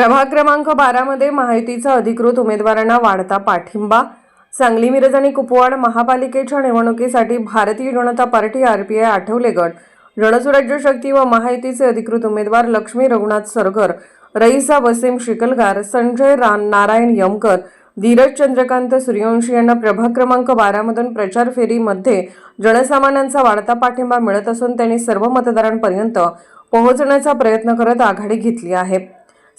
प्रभाग क्रमांक बारामध्ये माहितीचा अधिकृत उमेदवारांना वाढता पाठिंबा. सांगली मिरज आणि कुपवाड महापालिकेच्या निवडणुकीसाठी भारतीय जनता पार्टी आरपीआय आठवले गट. रणसुराज्य शक्ती व महायुतीचे अधिकृत उमेदवार लक्ष्मी रघुनाथ सरगर रईसा वसीम शिकलगार संजय रा नारायण यमकर धीरज चंद्रकांत सूर्यवंशी यांना प्रभाग क्रमांक बारामधून प्रचार फेरीमध्ये जनसामान्यांचा वाढता पाठिंबा मिळत असून त्यांनी सर्व मतदारांपर्यंत पोहोचण्याचा प्रयत्न करत आघाडी घेतली आहे.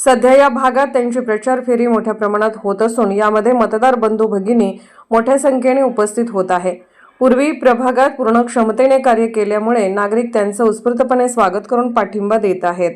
सध्या या भागात त्यांची प्रचार फेरी मोठ्या प्रमाणात होत असून यामध्ये मतदार बंधू भगिनी मोठ्या संख्येने उपस्थित होत आहे. पूर्वी प्रभागात पूर्ण क्षमतेने कार्य केल्यामुळे नागरिक त्यांचं उत्स्फूर्तपणे स्वागत करून पाठिंबा देत आहेत.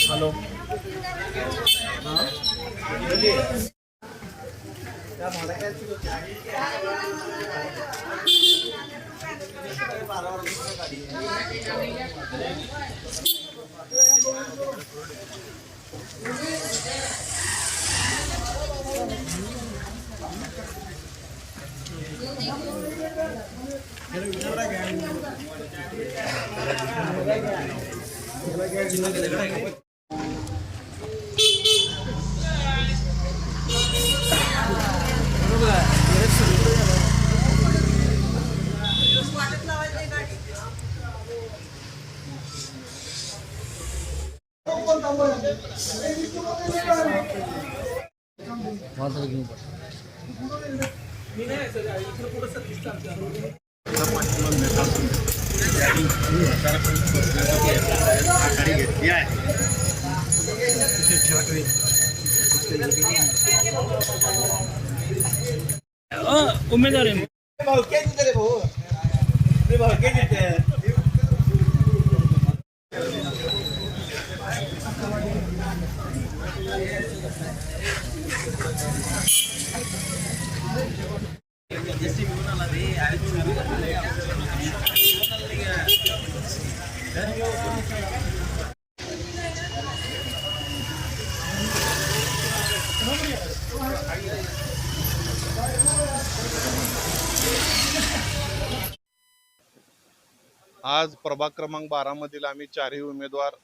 हॅलो बारा कार्यक्रम उमेदवार आहे आज प्रभाग क्रमांक बारामधील आम्ही चारही उमेदवार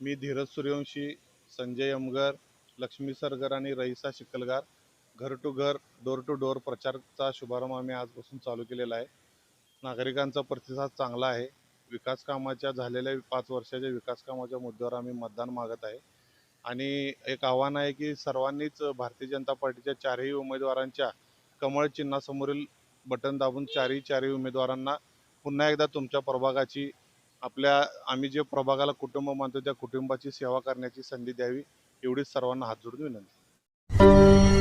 मी धीरज सूर्यवंशी संजय अमगर लक्ष्मी सरगर आणि रईसा शिकलगार घर टू घर डोर टू डोर प्रचारचा शुभारंभ आम्ही आजपासून चालू केलेला आहे. नागरिकांचा प्रतिसाद चांगला आहे. विकास कामाच्या झालेल्या पाच वर्षाच्या विकास कामाच्या मुद्द्यावर आम्ही मतदान मागत आहे. आणि एक आव्हान आहे की सर्वांनीच भारतीय जनता पार्टीच्या चारही उमेदवारांच्या कमळ चिन्हासमोरील बटन दाबून चारही चारही उमेदवारांना पुन्हा एकदा तुमच्या प्रभागाची आपल्या आम्ही जे प्रभागाला कुटुंब मानतो त्या कुटुंबाची सेवा करण्याची संधी द्यावी एवढीच सर्वांना हात जोडून विनंती.